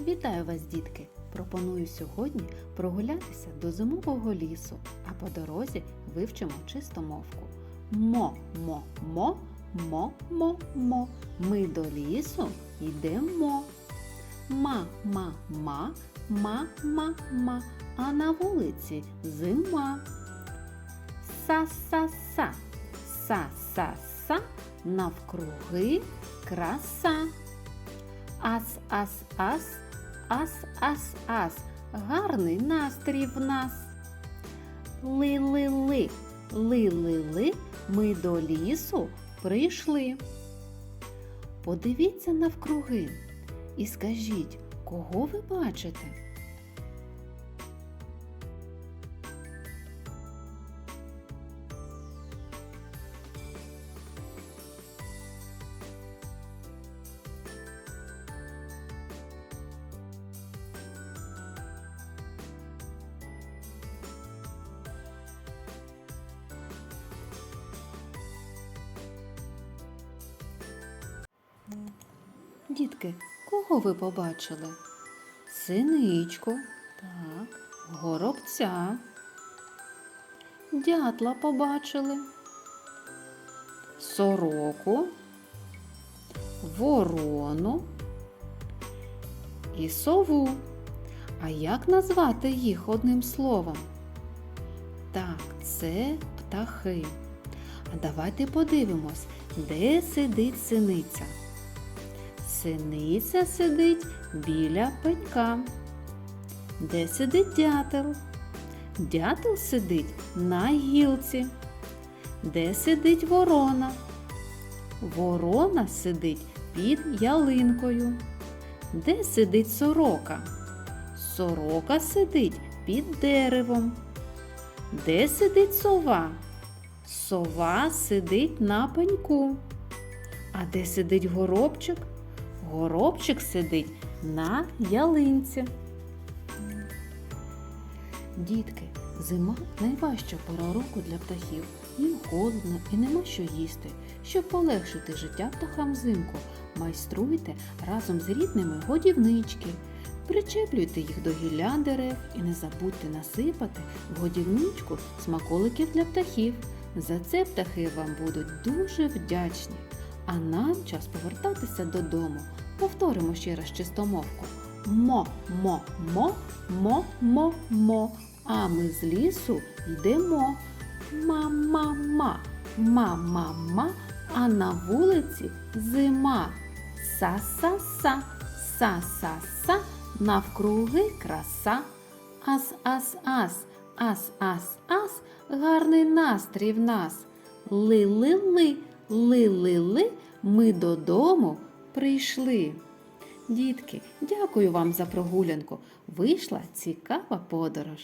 Вітаю вас, дітки! Пропоную сьогодні прогулятися до зимового лісу, а по дорозі вивчимо чистомовку. Мо, мо, мо, мо, мо, мо. Ми до лісу йдемо. Ма, ма, ма, ма, ма, ма. А на вулиці зима. Са, са, са, са, са, са, навкруги краса. Ас, ас, ас, ас, ас, ас, гарний настрій в нас. Ли-ли-ли, ли-ли-ли, ми до лісу прийшли. Подивіться навкруги і скажіть, кого ви бачите? Дітки, кого ви побачили? Синичку, так, горобця. Дятла побачили. Сороку, ворону і сову. А як назвати їх одним словом? Так, це птахи. А давайте подивимось, де сидить синиця. Синиця сидить біля пенька. Де сидить дятел? Дятел сидить на гілці. Де сидить ворона? Ворона сидить під ялинкою. Де сидить сорока? Сорока сидить під деревом. Де сидить сова? Сова сидить на пеньку. А де сидить горобчик? Горобчик сидить на ялинці. Дітки, зима найважча пора року для птахів. Їм холодно і нема що їсти. Щоб полегшити життя птахам взимку, майструйте разом з рідними годівнички. Причеплюйте їх до гілля дерев і не забудьте насипати в годівничку смаколиків для птахів. За це птахи вам будуть дуже вдячні. А нам час повертатися додому. Повторимо ще раз чистомовку. Мо, мо, мо, мо, мо, мо. А ми з лісу йдемо. Ма-ма-ма, ма-ма-ма, а на вулиці зима. Са-са-са, са-са-са, навкруги краса. Ас-ас-ас, ас-ас-ас, гарний настрій в нас. Ли-ли-ли, ли-ли-ли, ми додому прийшли. Дітки, дякую вам за прогулянку. Вийшла цікава подорож.